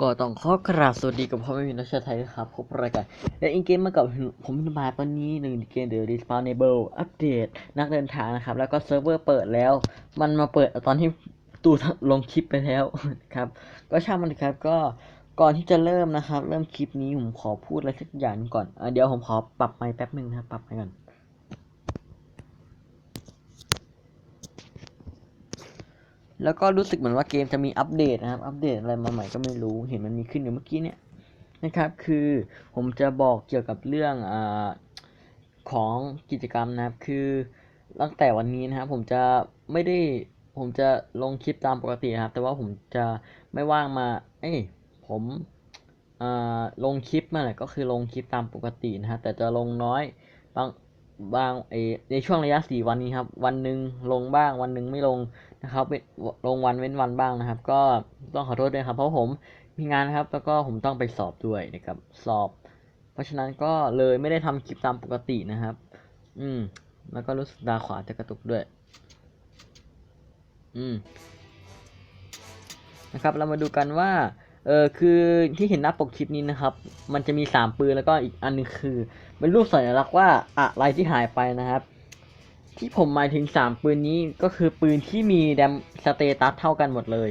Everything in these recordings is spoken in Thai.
ก็ต้องขอกราบสวัสดีกับพ่อแม่พี่น้องชาวไทยนะครับพบรายการและอินเกมมากับผมมาตอนนี้หนึ่งเกม The Respawnable อัปเดตนักเดินทางนะครับ แล้วก็เซิร์ฟเวอร์เปิดแล้ว มันมาเปิดตอนที่ตูลงคลิปไปแล้วครับ ก็ช่างมันครับก็ก่อนที่จะเริ่มนะครับ เริ่มคลิปนี้ผมขอพูดอะไรสักอย่างหนึ่งก่อนเดี๋ยวผมขอปรับไมค์แป๊บหนึ่งนะครับปรับไมค์ก่อน แล้วก็รู้สึกเหมือนว่าเกมจะมีอัปเดตนะครับ อัปเดตอะไรมาใหม่ก็ไม่รู้ เห็นมันมีขึ้นอยู่เมื่อกี้เนี่ยนะครับ คือผมจะบอกเกี่ยวกับเรื่องอของกิจกรรมนะครับ คือตั้งแต่วันนี้นะครับ ผมจะไม่ได้ ผมจะลงคลิปตามปกตินะครับ แต่ว่าผมจะไม่ว่างมา เอ้ย ผมลงคลิปมาแหละก็คือลงคลิปตามปกตินะฮะ แต่จะลงน้อยบาง บางเอในช่วงระยะสี่วันนี้ครับ วันหนึ่งลงบ้าง วันหนึ่งไม่ลงนะครับเว้นลงวันเว้นวันบ้างนะครับ ก็ต้องขอโทษด้วยครับ เพราะผมมีงานครับ แล้วก็ผมต้องไปสอบด้วยนะครับ สอบ เพราะฉะนั้นก็เลยไม่ได้ทำคลิปตามปกตินะครับ อืม แล้วก็รู้สึกตาขวาจะกระตุกด้วย อืม นะครับ เรามาดูกันว่าเออคือที่เห็นหน้าปกคลิปนี้นะครับ มันจะมีสามปืนแล้วก็อีกอันหนึงคือ เป็นรูปสัญลักษณ์ว่าอะไรที่หายไปนะครับ ที่ผมหมายถึงสามปืนนี้ก็คือปืนที่มีแดมสเตตัสเท่ากันหมดเลย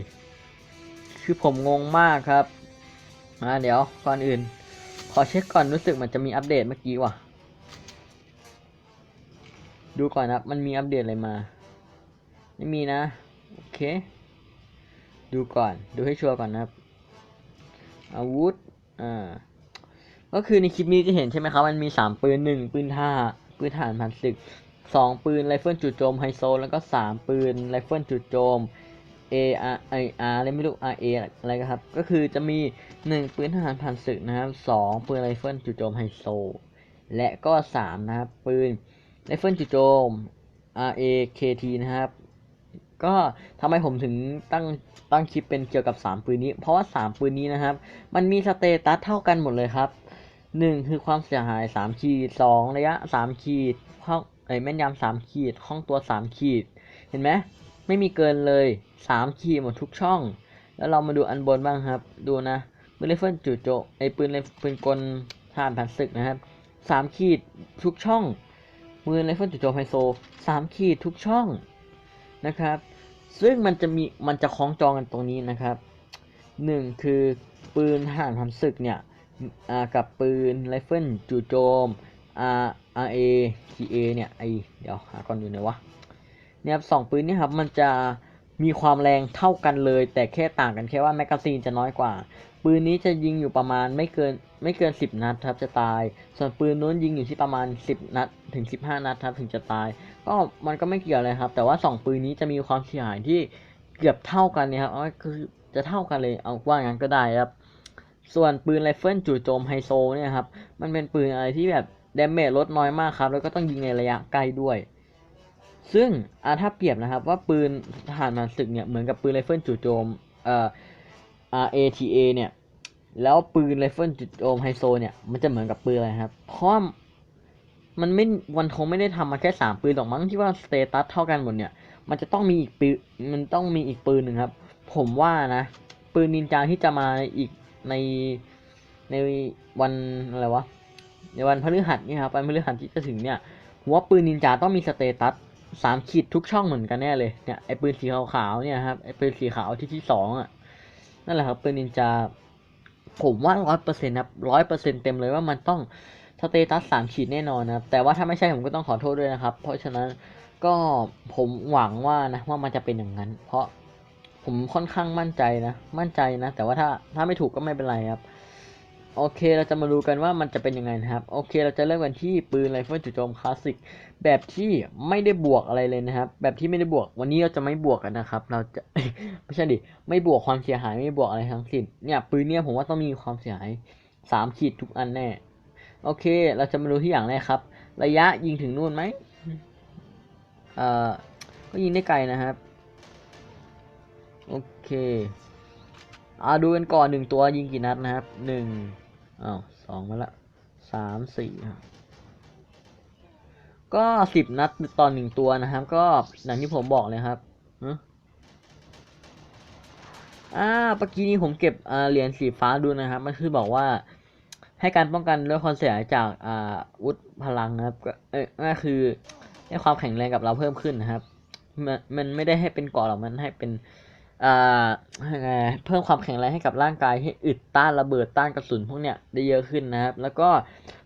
คือผมงงมากครับอ่าเดี๋ยวก่อนอื่น ขอเช็คก่อนรู้สึกมันจะมีอัปเดตเมื่อกี้ว่ะ ดูก่อนนะครับมันมีอัปเดตอะไรมา ไม่มีนะ โอเค ดูก่อนดูให้ชัวร์ก่อนนะครับอาวุธอ่า ก็คือในคลิปนี้จะเห็นใช่ไหมครับมันมีสามปืนหนึ่งปืนท่าปืนฐานผ่านศึกสองปืนไรเฟิลจู่โจมไฮโซแล้วก็สามปืนไรเฟิลจู่โจม A R I R อะไรไม่รู้ R A อะไรก็ครับ ก็คือจะมีหนึ่งปืนทหารผ่านศึกนะครับสองปืนไรเฟิลจู่โจมไฮโซ และก็สามนะครับ ปืนไรเฟิลจู่โจม R A K T นะครับ ก็ทำไมผมถึงตั้งตั้งคลิปเป็นเกี่ยวกับสามปืนนี้ เพราะว่าสามปืนนี้นะครับ มันมีสเตตัสเท่ากันหมดเลยครับ หนึ่งคือความเสียหายสามขีดสองระยะสามขีดห้องไอยแม่นยำสามขีดห้องตัวสามขีด เห็นไหมไม่มีเกินเลยสามขีดหมดทุกช่อง แล้วเรามาดูอันบนบ้างครับ ดูนะปืนไรเฟิลจู่โจมไอปืนไรปืนกลทหารผ่านศึกนะครับสามขีดทุกช่องปืนไรเฟิลจู่โจมไฮโซสามขีดทุกช่องนะครับ ซึ่งมันจะมีมันจะคล้องจองกันตรงนี้นะครับหนึ่งคือปืนทหารผ่านศึกเนี่ย กับปืนไรเฟิลจู่โจม R R A T A เนี่ยไอเดี๋ยวหาก่อนอยู่ไหนวะเนี่ยครับสองปืนนี่ครับมันจะมีความแรงเท่ากันเลย แต่แค่ต่างกันแค่ว่าแมกกาซีนจะน้อยกว่า ปืนนี้จะยิงอยู่ประมาณไม่เกินไม่เกินสิบนัดครับจะตาย ส่วนปืนนู้นยิงอยู่ที่ประมาณสิบนัดถึงสิบห้านัดครับถึงจะตาย ก็มันก็ไม่เกี่ยวเลยครับ แต่ว่าสองปืนนี้จะมีความเสียหายที่เกือบเท่ากันนี่ยครับเอคือจะเท่ากันเลยเอาว่างั้นก็ได้ครับ ส่วนปืนไรเฟิลจู่โจมไฮโซเนี่ยครับ มันเป็นปืนอะไรที่แบบเดเมจลดน้อยมากครับ แล้วก็ต้องยิงในระยะไกลด้วย ซึ่งอาถ้าเปรียบนะครับว่าปืนทหารผ่านศึกเนี่ยเหมือนกับปืนไรเฟิลจู่โจมเอ่อ RATA เนี่ย แล้วปืนไรเฟิลจู่โจมไฮโซเนี่ยมันจะเหมือนกับปืนอะไรครับ เพราะมันไม่วันคงไม่ได้ทำมาแค่สามปืนหรอกมั้งที่ว่าสเตตัสเท่ากันหมดเนี่ย มันจะต้องมีอีกปืนมันต้องมีอีกปืนหนึ่งครับ ผมว่านะ ปืนนินจาที่จะมาอีก ในในวันอะไรวะในวันพฤหัสนี่ครับวันพฤหัสที่จะถึงเนี่ยผมว่าปืนนินจาต้องมีสเตตัสสามขีดทุกช่องเหมือนกันแน่เลยเนี่ยไอปืนสีขาวๆเนี่ยครับไอปืนสีขาวที่ที่สองอะนั่นแหละครับปืนนินจาผมว่าร้อยเปอร์เซ็นต์ครับร้อยเปอร์เซ็นต์เต็มเลยว่ามันต้องสเตตัสสามขีดแน่นอนนะครับแต่ว่าถ้าไม่ใช่ผมก็ต้องขอโทษด้วยนะครับ เพราะฉะนั้นก็ผมหวังว่านะว่ามันจะเป็นอย่างนั้น เพราะ ผมค่อนข้างมั่นใจนะ มั่นใจนะ แต่ว่าถ้าถ้าไม่ถูกก็ไม่เป็นไรครับ โอเคเราจะมาดูกันว่ามันจะเป็นยังไงนะครับ โอเคเราจะเริ่มกันที่ปืนไรเฟิลจู่โจมคลาสสิกแบบที่ไม่ได้บวกอะไรเลยนะครับ แบบที่ไม่ได้บวก วันนี้เราจะไม่บวกกันนะครับ เราจะไม่ใช่ดิไม่บวกความเสียหายไม่บวกอะไรทั้งสิ้นเนี่ยปืนเนี่ยผมว่าต้องมีความเสียหายสามขีดทุกอันแน่โอเค เราจะมาดูที่อย่างแรกครับ ระยะยิงถึงนู่นไหมเอ่อก็ยิงได้ไกลนะครับ โอเคอ่าดูกันก่อนหนึ่งตัวยิงกี่นัดนะครับหนึ่งอ้าวสองมาละสามสี่ครับก็สิบนัดต่อหนึ่งตัวนะครับ ก็อย่างที่ผมบอกเลยครับอ่าเมื่อกี้นี้ผมเก็บเหรียญสีฟ้าดูนะครับ มันคือบอกว่าให้การป้องกันด้วยความเสียหายจากอ่าวุธพลังนะครับก็เอ้ยก็คือให้ความแข็งแรงกับเราเพิ่มขึ้นนะครับ มันมันไม่ได้ให้เป็นเกาะหรอกมันให้เป็น เพิ่มความแข็งแรงให้กับร่างกายให้อึดต้านระเบิดต้านกระสุนพวกเนี้ยได้เยอะขึ้นนะครับ แล้วก็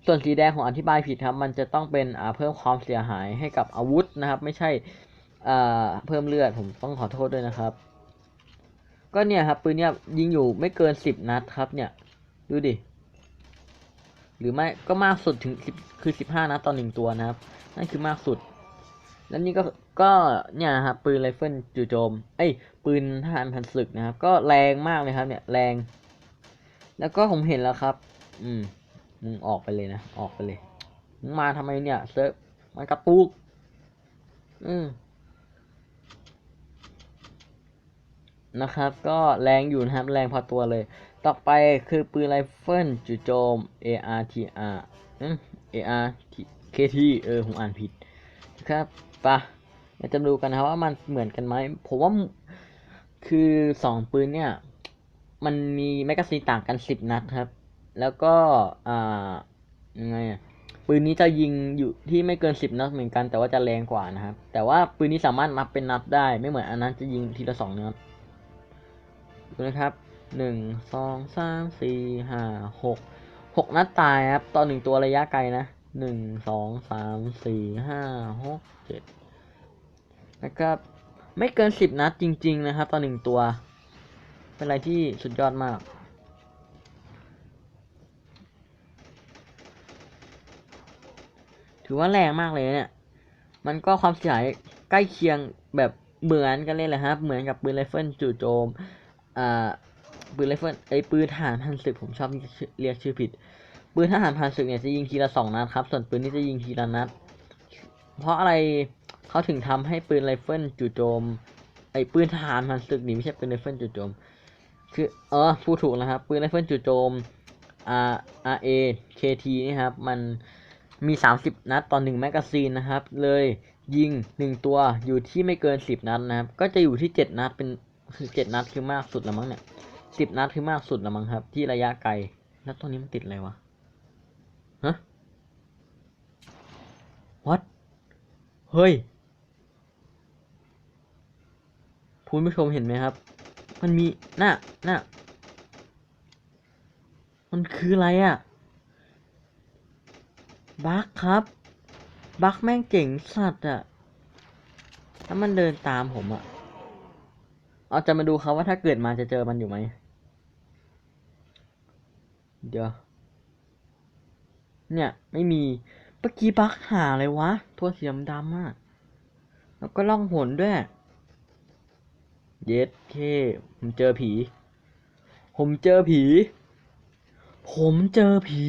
ส่วนสีแดงของอธิบายผิดครับ มันจะต้องเป็นเพิ่มความเสียหายให้กับอาวุธนะครับ ไม่ใช่เพิ่มเลือดผมต้องขอโทษด้วยนะครับ ก็เนี่ยครับปืนเนี่ยยิงอยู่ไม่เกินสิบนัดครับเนี่ยดูดิหรือไม่ก็มากสุดถึงสิบคือสิบห้านัดต่อหนึ่งตัวนะครับ นั่นคือมากสุด แล้วนี่ก็ก็เนี่ยนะครับปืนไรเฟิลจู่โจมเอ้ยปืนทหารพันศึกนะครับ ก็แรงมากเลยครับ เนี่ยแรง แล้วก็ผมเห็นแล้วครับ อืมมึงออกไปเลยนะออกไปเลยมึงมาทำไมเนี่ยเซิร์ฟมันกระตุกอืมนะครับ ก็แรงอยู่นะครับ แรงพอตัวเลย ต่อไปคือปืนไรเฟิลจู่โจม ARTR อืม ARKT เออผมอ่านผิดครับ ปะเราจะดูกันนะว่ามันเหมือนกันไหมผมว่าคือสองปืนเนี่ย มันมีแมกกาซีนต่างกันสิบนัดครับ แล้วก็อ่ายังไงปืนนี้จะยิงอยู่ที่ไม่เกินสิบนัดเหมือนกัน แต่ว่าจะแรงกว่านะครับ แต่ว่าปืนนี้สามารถนับเป็นนัดได้ ไม่เหมือนอันนั้นจะยิงทีละสองนัดดูนะครับหนึ่งสองสามสี่ห้าหกหกนัดตายครับต่อหนึ่งตัวระยะไกลนะหนึ่งสองสามสี่ห้าหกเจ็ด นะครับ ไม่เกินสิบนัดจริง ๆ นะครับ ต่อหนึ่งตัว เป็นอะไรที่สุดยอดมากถือว่าแรงมากเลยเนี่ย มันก็ความเสียหายใกล้เคียงแบบเหมือนกันเลยแหละครับ เหมือนกับปืนไรเฟิลจู่โจม อ่า ปืนไรเฟิลไอ้ปืนทหารพันศึกผมชอบเรียกชื่อผิด ปืนทหารพันศึกเนี่ยจะยิงทีละสองนัดครับ ส่วนปืนนี้จะยิงทีละนัด เพราะอะไร เขาถึงทำให้ปืนไรเฟิลจู่โจม ไอ้ปืนทหารพันศึกนี่ไม่ใช่ปืนไรเฟิลจู่โจม คือเออพูดถูกนะครับ ปืนไรเฟิลจู่โจม R R A K T นี่ครับ มันมี 30 นัดต่อหนึ่งแมกกาซีนนะครับ เลยยิงหนึ่งตัวอยู่ที่ไม่เกิน 10 นัดนะครับ ก็จะอยู่ที่ 7 นัดเป็นคือ7นัดคือมากสุดล้วมั้งเนี่ย10 นัดคือมากสุดล้วมั้งครับ ที่ระยะไกลแล้วตัวนี้มันติดอะไรวะฮะ what เฮ้ย คุณผู้ชมเห็นไหมครับ มันมีน่ะน่ะมันคืออะไรอะ่ะบักครับ บักแม่งเจ๋งสัตว์อะ่ะถ้ามันเดินตามผมอะ่ะเอาจะมาดูเขาว่าถ้าเกิดมาจะเจอมันอยู่ไหม เดี๋ยว เนี่ย ไม่มีเมื่อกี้บักหาอะไรวะ ตัวสีดำๆอะแล้วก็ล่องหนด้วย เย็ดเคผมเจอผี ผมเจอผี ผมเจอผี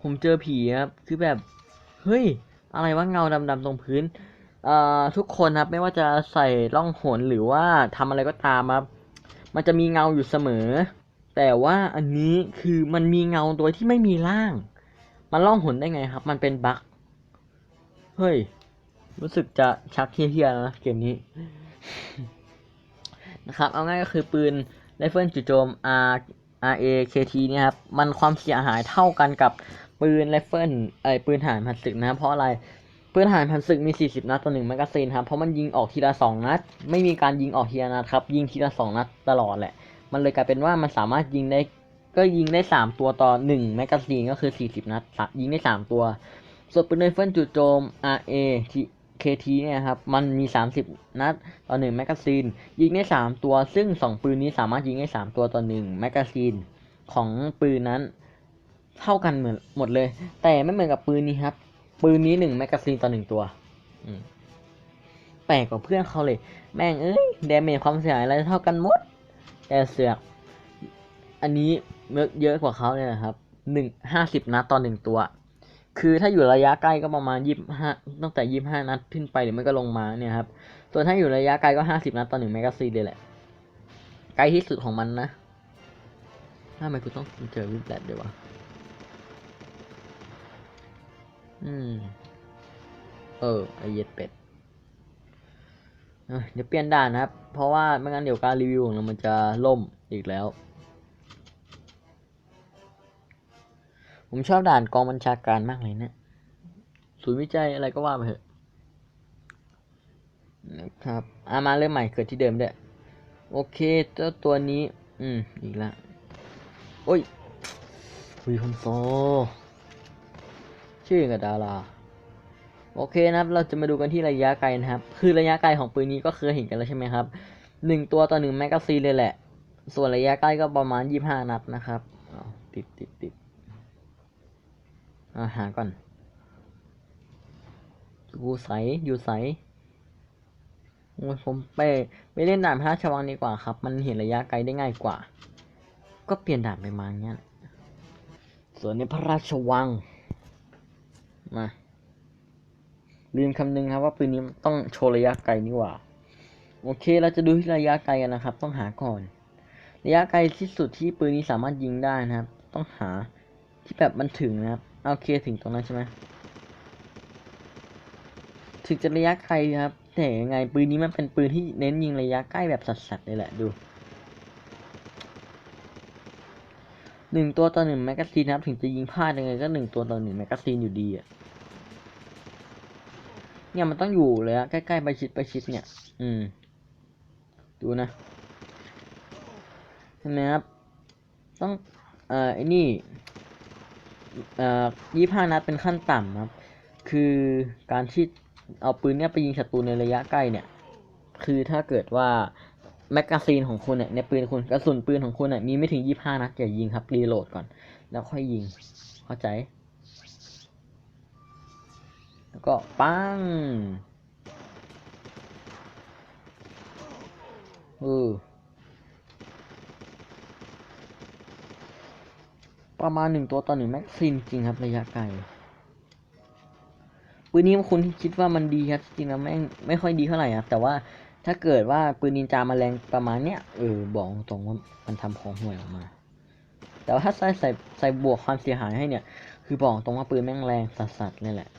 ผมเจอผีครับ คือแบบ เฮ้ย อะไรวะเงาดำๆตรงพื้นเอ่อทุกคนครับ ไม่ว่าจะใส่ล่องหนหรือว่าทำอะไรก็ตามครับ มันจะมีเงาอยู่เสมอ แต่ว่าอันนี้คือมันมีเงาโดยที่ไม่มีร่าง มันล่องหนได้ไงครับ มันเป็นบั๊กเฮ้ย รู้สึกจะชักเฮี้ยๆแล้วนะเกมนี้ นะครับ เอาง่ายก็คือปืนไรเฟิลจู่โจม R R A K T เนี่ยครับ มันความเสียหายเท่ากันกับปืนไรเฟิลไอปืนทหารพันศึกนะ เพราะอะไร ปืนทหารพันศึกมี 40 นัดต่อหนึ่งแมกกาซีนครับ เพราะมันยิงออกทีละ 2 นัด ไม่มีการยิงออกทีละนัดครับ ยิงทีละ 2 นัดตลอดแหละ มันเลยกลายเป็นว่ามันสามารถยิงได้ ก็ยิงได้3ตัวต่อ1แมกกาซีนก็คือ40นัดยิงได้3ตัว ส่วนปืนไรเฟิลจู่โจม R A T K T เนี่ยครับ มันมี 30 นัดต่อ1แมกกาซีน ยิงได้ 3 ตัว ซึ่ง 2 ปืนนี้สามารถยิงได้ 3 ตัวต่อ1แมกกาซีนของปืนนั้นเท่ากันเหมือนหมดเลย แต่ไม่เหมือนกับปืนนี้ครับ ปืนนี้ 1 แมกกาซีนต่อ 1 ตัวแปลกกว่าเพื่อนเขาเลย แม่งเอ้ย เดเมจความเสียหายอะไรเท่ากันหมด แต่เสือก อันนี้ เยอะกว่าเขาเนี่ยนะครับหนึ่งห้าสิบนัดต่อหนึ่งตัว คือถ้าอยู่ระยะใกล้ก็ประมาณยี่สิบห้าตั้งแต่ยี่สิบห้านัดขึ้นไปหรือไม่ก็ลงมาเนี่ยครับ ส่วนถ้าอยู่ระยะไกลก็ห้าสิบนัดต่อหนึ่งแมกกาซีนเลยแหละ ไกลที่สุดของมันนะทำไมกูต้องเจอวิบแลดด้วยวะ อืม เออ ไอเย็ดเป็ดเดี๋ยวเปลี่ยนด่านนะครับ เพราะว่าไม่งั้นเดี๋ยวการรีวิวของเรามันจะล่มอีกแล้ว ผมชอบด่านกองบัญชาการมากเลยเนะี่ยศูนย์วิจัยอะไรก็ว่าไปเถอะนะครับอามาเริ่มใหม่เกิดที่เดิมด้วยโอเคเจ้าตัวนี้ อืม อีกล้วโอ้ยวีคอนโซชื่อกับดารา โอเคนะครับ เราจะมาดูกันที่ระยะไกลนะครับ คือระยะไกลของปืนนี้ก็เคยเห็นกันแล้วใช่ไหมครับหนึ่งตัวต่อหนึ่งแมกกาซีนเลยแหละ ส่วนระยะใกล้ก็ประมาณยี่ห้านัดนะครับติดติดติด อาหาก่อนอยู่ใสอยู่ใสโอ้ยผมไปไปเล่นด่านพระราชวังดีกว่าครับ มันเห็นระยะไกลได้ง่ายกว่า ก็เปลี่ยนด่านไปมาเงี้ยส่วนในพระราชวัง มาลืมคำนึงครับว่าปืนนี้ต้องโชว์ระยะไกลนี่หว่า โอเคเราจะดูที่ระยะไกลกันนะครับ ต้องหาก่อน ระยะไกลที่สุดที่ปืนนี้สามารถยิงได้นะครับ ต้องหาที่แบบมันถึงนะครับ โอเคถึงตรงนั้นใช่ไหมถึงจะระยะไกลครับ แต่ยังไงปืนนี้มันเป็นปืนที่เน้นยิงระยะใกล้แบบสัสๆเลยแหละดูหนึ่งตัวต่อหนึ่งแมกกาซีนนะครับถึงจะยิงพลาดยังไงก็หนึ่งตัวต่อหนึ่งแมกกาซีนอยู่ดีอะเนี่ยมันต้องอยู่เลยอะใกล้ๆไปชิดไปชิดเนี่ย อืม ดูนะเห็นไหมครับ ต้อง เอ่อไอ้นี่ ยี่ห้านัดเป็นขั้นต่ำครับ คือการที่เอาปืนเนี่ยไปยิงศัตรูในระยะใกล้เนี่ย คือถ้าเกิดว่าแมกกาซีนของคุณเนี่ยในปืนคุณกระสุนปืนของคุณเนี่ยมีไม่ถึงยี่ห้านัดอย่ายิงครับรีโหลดก่อน แล้วค่อยยิง เข้าใจ แล้วก็ปังเออ ประมาณหนึ่งตัวต่อหนึ่งแม็กซินจริงครับระยะไกลปืนนี้คุณคิดว่ามันดีครับจริงๆแม่งไม่ค่อยดีเท่าไหร่ครับแต่ว่าถ้าเกิดว่าปืนนินจามาแรงประมาณเนี้ยเออบอกตรงว่ามันทำของห่วยออกมา แต่ว่าถ้าใส่ใส่ใส่บวกความเสียหายให้เนี่ย คือบอกตรงว่าปืนแม่งแรงสัสๆเลยแหละ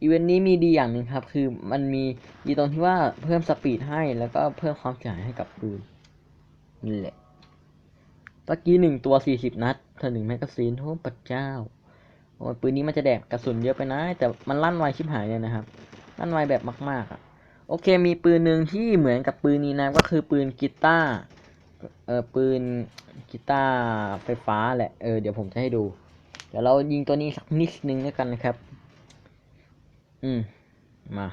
อีเวนต์นี้มีดีอย่างหนึ่งครับ คือมันมีดีตรงที่ว่าเพิ่มสปีดให้แล้วก็เพิ่มความเสียหายให้กับปืนนี่แหละ ตะกี้หนึ่งตัวสี่สิบนัดเธอหนึ่งแมกกาซีนโอ้พระเจ้าโอ้ปืนนี้มันจะแดกกระสุนเยอะไปนะ แต่มันลั่นไวชิบหายเลยนะครับ ลั่นไวแบบมากๆอะ โอเค มีปืนหนึ่งที่เหมือนกับปืนนี้นะ ก็คือปืนกีตาร์ เออปืนกีตาร์ไฟฟ้าแหละ เออ เดี๋ยวผมจะให้ดู เดี๋ยวเรายิงตัวนี้สักนิดนึงแล้วกันนะครับ อืม มา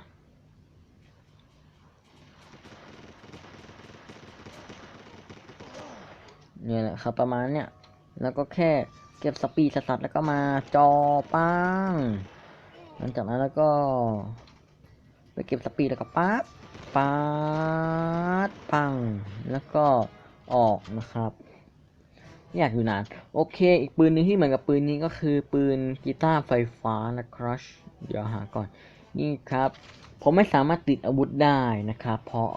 เนี่ยแหละครับประมาณเนี้ยแล้วก็แค่เก็บสปีดสัตว์แล้วก็มาจอป้างหลังจากนั้นแล้วก็ไปเก็บสปีดแล้วก็ปั๊บปั๊ดปัง แล้วก็ออกนะครับอยากอยู่นาน โอเค อีกปืนหนึงที่เหมือนกับปืนนี้ก็คือปืนกีตาร์ไฟฟ้านะครับเดี๋ยวหาก่อน นี่ครับ ผมไม่สามารถติดอาวุธได้นะครับ เพราะ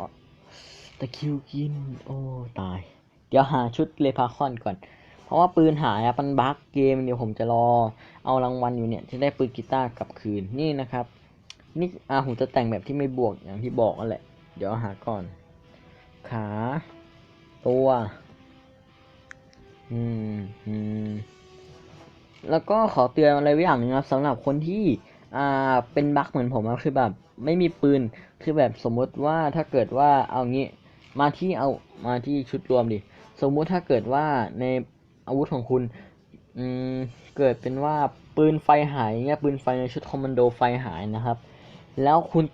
ตะคิวกิน โอ้ ตาย เดี๋ยวหาชุดเลพาคอนก่อน เพราะว่าปืนหายอะมันบั๊กเกมเดี๋ยวผมจะรอ เอารางวัลอยู่เนี่ยจะได้ปืนกีตาร์กลับคืนนี่นะครับ นี่อาผมจะแต่งแบบที่ไม่บวกอย่างที่บอกนั่นแหละ เดี๋ยวหาก่อน ขา ตัว อืมอืมแล้วก็ขอเตือนอะไรไว้อย่างหนึงครับสำหรับคนที่อ่าเป็นบั๊กเหมือนผมอะคือแบบ ไม่มีปืนคือแบบสมมติว่าถ้าเกิดว่าเอางี้มาที่เอามาที่ชุดรวมดิ สมมุติถ้าเกิดว่าในอาวุธของคุณอืมเกิดเป็นว่าปืนไฟหายเงี้ยปืนไฟในชุดคอมมานโดไฟหายนะครับ แล้วคุณ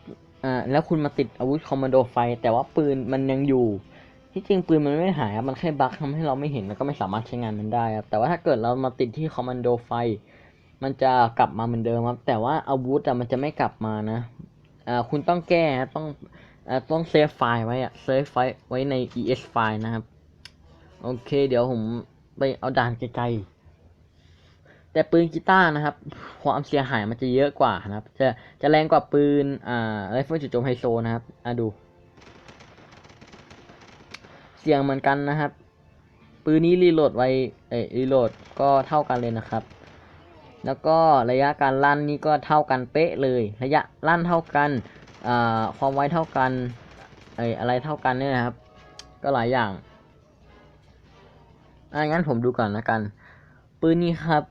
อ่าแล้วคุณมาติดอาวุธคอมมานโดไฟ แต่ว่าปืนมันยังอยู่ ที่จริงปืนมันไม่หายครับมันแค่บั๊กทำให้เราไม่เห็นแล้วก็ไม่สามารถใช้งานมันได้ครับแต่ว่าถ้าเกิดเรามาติดที่คอมมานโดไฟ มันจะกลับมาเหมือนเดิมครับ แต่ว่าอาวุธอะมันจะไม่กลับมานะอ่าคุณต้องแก้ต้องอ่าต้องเซฟไฟล์ไว้อะเซฟไฟล์ไว้ใน es ไฟล์นะครับ โอเค เดี๋ยวผมไปเอาด่านไกลๆแต่ปืนกีตาร์นะครับ ความเสียหายมันจะเยอะกว่านะครับ จะจะแรงกว่าปืนอ่าไรเฟิลจุดโจมไฮโซนะครับอ่าดู เสียงเหมือนกันนะครับ ปืนนี้รีโหลดไวเอ้รีโหลดก็เท่ากันเลยนะครับ แล้วก็ระยะการลั่นนี่ก็เท่ากันเป๊ะเลย ระยะลั่นเท่ากันอ่าความไวเท่ากันไออะไรเท่ากันเนี่ยนะครับ ก็หลายอย่าง อ่างั้นผมดูก่อนนะกัน ปืนนี้ครับ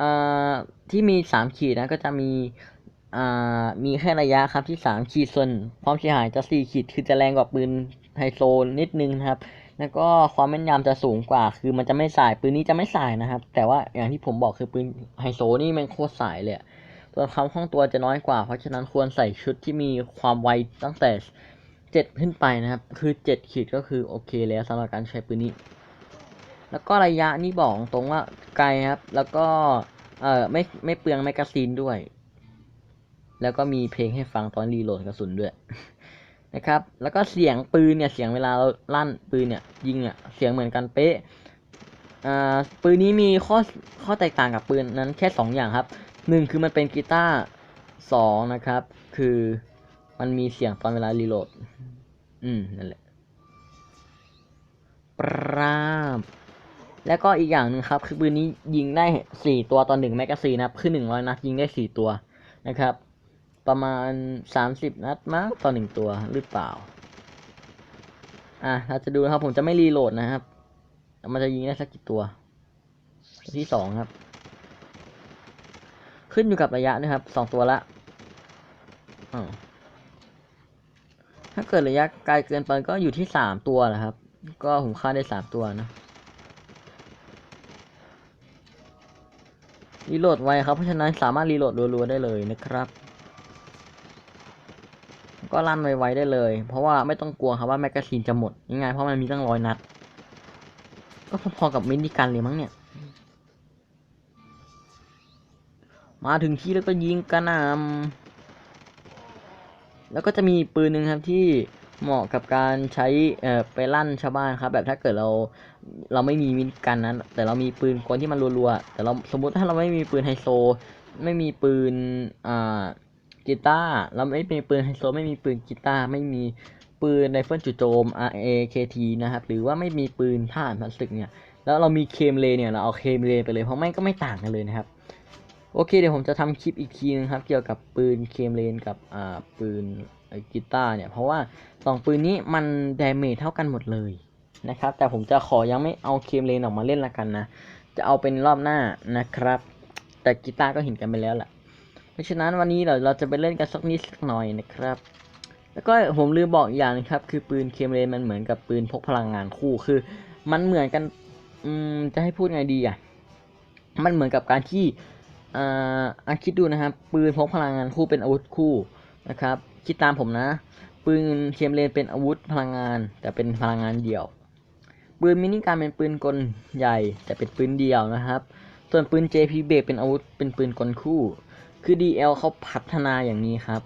อ่าที่มีสามขีดนะก็จะมีอ่ามีแค่ระยะครับที่สามขีดส่วนความเสียหายจะสี่ขีดคือจะแรงกว่าปืนไฮโซนิดนึงนะครับ แล้วก็ความแม่นยำจะสูงกว่า คือมันจะไม่สายปืนนี้จะไม่สายนะครับ แต่ว่าอย่างที่ผมบอกคือปืนไฮโซนี่มันโคตรสายเลยอะตัวความคล่องตัวจะน้อยกว่า เพราะฉะนั้นควรใส่ชุดที่มีความไวตั้งแต่เจ็ดขึ้นไปนะครับ คือเจ็ดขีดก็คือโอเคแล้วสำหรับการใช้ปืนนี้ แล้วก็ระยะนี่บอกตรงว่าไกลครับ แล้วก็เออไม่ไม่เปลืองแมกกาซีนด้วย แล้วก็มีเพลงให้ฟังตอนรีโหลดกระสุนด้วยนะครับ แล้วก็เสียงปืนเนี่ยเสียงเวลาเราลั่นปืนเนี่ยยิงเนี่ยเสียงเหมือนกันเป๊ะอ่าปืนนี้มีข้อข้อแตกต่างกับปืนนั้นแค่สองอย่างครับหนึ่งคือมันเป็นกีตาร์สองนะครับ คือมันมีเสียงตอนเวลารีโหลด อืม นั่นแหละปราบ แล้วก็อีกอย่างหนึ่งครับ คือปืนนี้ยิงได้สี่ตัวต่อหนึ่งแมกกาซีนนะครับคือหนึ่งร้อยนัดยิงได้สี่ตัวนะครับ ประมาณสามสิบนัดมั้งต่อหนึ่งตัวหรือเปล่า อะเราจะดูนะครับผมจะไม่รีโหลดนะครับมันจะยิงได้สักกี่ตัว ที่สองครับ ขึ้นอยู่กับระยะนะครับสองตัวละถ้าเกิดระยะไกลเกินไปก็อยู่ที่สามตัวแหละครับ ก็ผมฆ่าได้สามตัวนะ รีโหลดไวครับ เพราะฉะนั้นสามารถรีโหลดรัวๆได้เลยนะครับ ก็ลั่นไวๆได้เลย เพราะว่าไม่ต้องกลัวครับว่าแมกกาซีนจะหมดยังไงเพราะมันมีตั้งร้อยนัด ก็พอๆกับมินิกันเลยมั้งเนี่ย มาถึงที่แล้วก็ยิงกระหน่ำแล้วก็จะมีปืนหนึ่งครับที่ เหมาะกับการใช้ไปลั่นชาวบ้านครับ แบบถ้าเกิดเราเราไม่มีมินกันนั้น แต่เรามีปืนกลที่มันรัวๆแต่เราสมมติถ้าเราไม่มีปืนไฮโซ ไม่มีปืนอ่ากีตาร์เราไม่มีปืนไฮโซไม่มีปืนกีตาร์ไม่มีปืนไรเฟิลจู่โจม RAKT นะครับหรือว่าไม่มีปืนท่าพันศึกเนี่ยแล้วเรามีเคมเลเนี่ยเราเอาเคมเลไปเลยเพราะไม่ก็ไม่ต่างกันเลยนะครับโอเคเดี๋ยวผมจะทำคลิปอีกทีนึงครับ เกี่ยวกับปืนเคมเลนกับอ่าปืน กีตาร์เนี่ย เพราะว่าสองปืนนี้มันดาเมจเท่ากันหมดเลยนะครับ แต่ผมจะขอยังไม่เอาเคมเลนออกมาเล่นละกันนะ จะเอาเป็นรอบหน้านะครับ แต่กีตาร์ก็เห็นกันไปแล้วแหละเพราะฉะนั้นวันนี้เราเราจะไปเล่นกันสักนิดสักหน่อยนะครับ แล้วก็ผมลืมบอกอย่างนึงครับ คือปืนเคมเลนมันเหมือนกับปืนพกพลังงานคู่คือ มันเหมือนกันอืมจะให้พูดไงดีอะมันเหมือนกับการที่อ่าอะคิดดูนะครับ ปืนพกพลังงานคู่เป็นอาวุธคู่นะครับ คิดตามผมนะ ปืนเคมเลนเป็นอาวุธพลังงาน แต่เป็นพลังงานเดี่ยว ปืนมินิการเป็นปืนกลใหญ่ แต่เป็นปืนเดี่ยวนะครับ ส่วนปืน JP เบรกเป็นอาวุธเป็นปืนกลคู่ คือ DL เขาพัฒนาอย่างนี้ครับ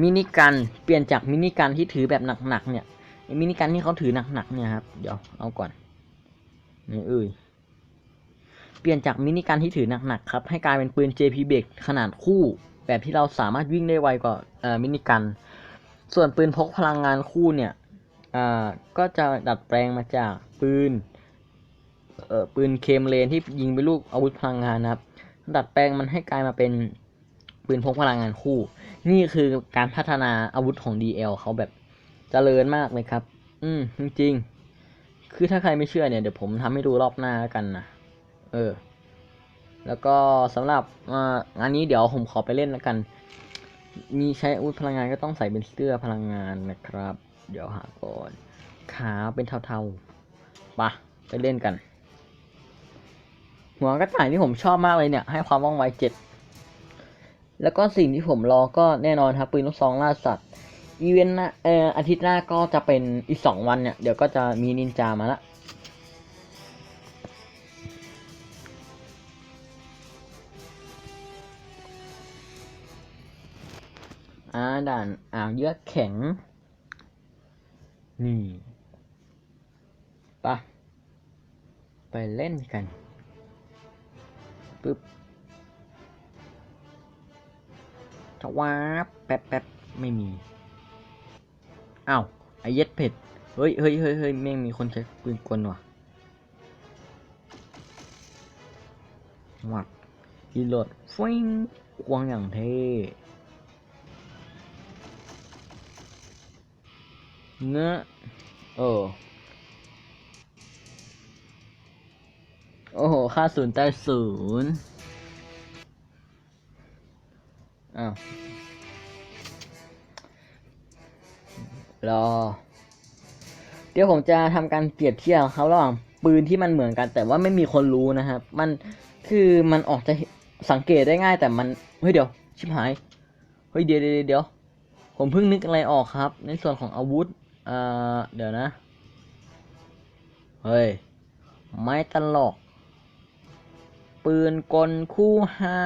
มินิกันเปลี่ยนจากมินิกันที่ถือแบบหนักๆเนี่ยมินิกันที่เขาถือหนักๆเนี่ยครับเดี๋ยวเอาก่อนนี่เอ้ยเปลี่ยนจากมินิกันที่ถือหนักๆครับให้กลายเป็นปืน JP เบรกขนาดคู่ แบบที่เราสามารถวิ่งได้ไวกว่ามินิกัน ส่วนปืนพกพลังงานคู่เนี่ยก็จะดัดแปลงมาจากปืนปืนเคมเลนที่ยิงไปลูกอาวุธพลังงานนะครับ ดัดแปลงมันให้กลายมาเป็นปืนพกพลังงานคู่ นี่คือการพัฒนาอาวุธของ DL เขาแบบเจริญมากเลยครับ อืมจริง ๆ คือถ้าใครไม่เชื่อเนี่ยเดี๋ยวผมทำให้ดูรอบหน้าแล้วกันนะ เออ แล้วก็สำหรับงานนี้เดี๋ยวผมขอไปเล่นแล้วกัน มีใช้อาวุธพลังงานก็ต้องใส่เป็นเสื้อพลังงานนะครับ เดี๋ยวหาก่อนขาวเป็นเทาๆปะไปเล่นกัน หัวกระต่ายที่ผมชอบมากเลยเนี่ย ให้ความว่องไวเจ็ดแล้วก็สิ่งที่ผมรอก็แน่นอนครับปืนลูกซองล่าสัตว์อีเวนต์นะเอ่ออาทิตย์หน้าก็จะเป็นอีกสองวันเนี่ย เดี๋ยวก็จะมีนินจามาละ อ่าด่านอ่าวเยือกแข็ง นี่ปะไปเล่นกันปึ๊บทวาบแป๊บแป๊บไม่มีอ้าวไอเย็ดเผ็ด เฮ้ยเฮ้ยเฮ้ยเฮ้ยแม่งมีคนใช้ปืนกลว่ะวัดรีโหลดฟิงกวางอย่างเท่ นื้อโอ้โอ้โห ค่าศูนย์ใต้ศูนย์อ้าว รอ เดี๋ยวผมจะทำการเปรียบเทียบเขาระหว่างปืนที่มันเหมือนกัน แต่ว่าไม่มีคนรู้นะครับ มันคือมันออกจะสังเกตได้ง่ายแต่มัน เฮ้ยเดี๋ยว ชิบหาย เฮ้ยเดี๋ยวเดี๋ยวเดี๋ยวผมเพิ่งนึกอะไรออกครับ ในส่วนของอาวุธ อ่าเดี๋ยวนะ เฮ้ย ไม้ตลก ปืนกลคู่ให้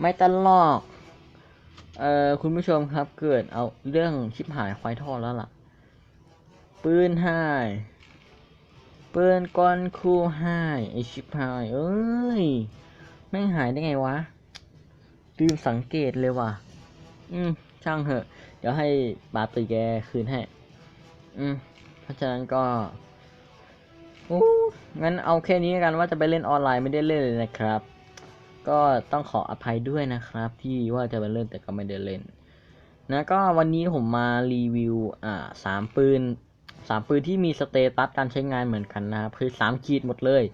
ไม่ตลก เอ่อ คุณผู้ชมครับ เกิดเอาเรื่องชิบหายควายทอดแล้วล่ะ ปืนให้ปืนกลคู่ให้ไอชิบหายเอ้ย แม่งหายได้ไงวะลืมสังเกตเลยว่ะ อืม ช่างเหอะ เดี๋ยวให้บาตีแกคืนให้ อืม เพราะฉะนั้นก็โอ้งั้นเอาแค่นี้กันว่าจะไปเล่นออนไลน์ไม่ได้เล่นเลยนะครับ ก็ต้องขออภัยด้วยนะครับ ที่ว่าจะไปเล่นแต่ก็ไม่ได้เล่น นะก็วันนี้ผมมารีวิว อ่าสามปืนสามปืนที่มีสเตตัสการใช้งานเหมือนกันนะครับคือสามขีดหมดเลย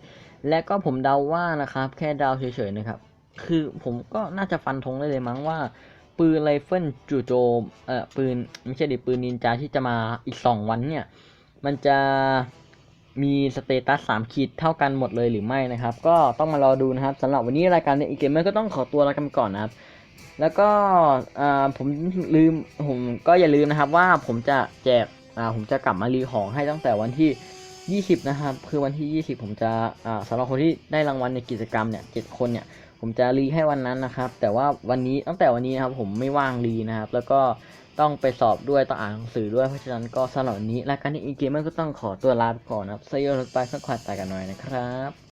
และก็ผมเดาว่านะครับ แค่เดาเฉยๆนะครับ คือผมก็น่าจะฟันธงได้เลยมั้งว่า ปืนไรเฟิลจู่โจมเอ่อปืนไม่ใช่ดิปืนนินจาที่จะมาอีกสองวันเนี่ย มันจะมีสเตตัสสามขีดเท่ากันหมดเลยหรือไม่นะครับ ก็ต้องมารอดูนะครับสำหรับวันนี้รายการในอีเกมเมอร์ก็ต้องขอตัวลากันไปก่อนนะครับ แล้วก็อ่าผมลืมผมก็อย่าลืมนะครับว่าผมจะแจกอ่าผมจะกลับมารีของให้ตั้งแต่วันที่ 20 นะครับ คือวันที่ 20 ผมจะอ่าสำหรับคนที่ได้รางวัลในกิจกรรมเนี่ยเจ็ดคนเนี่ย ผมจะรีให้วันนั้นนะครับ แต่ว่าวันนี้ตั้งแต่วันนี้นะครับผมไม่ว่างรีนะครับ แล้วก็ต้องไปสอบด้วยต้องอ่านหนังสือด้วยเพราะฉะนั้นก็สำหรับวันนี้รายการที่อีเกมเมอร์ก็ต้องขอตัวลาไปก่อนนะครับเซโยรถไปสักขวัดตากันหน่อยนะครับ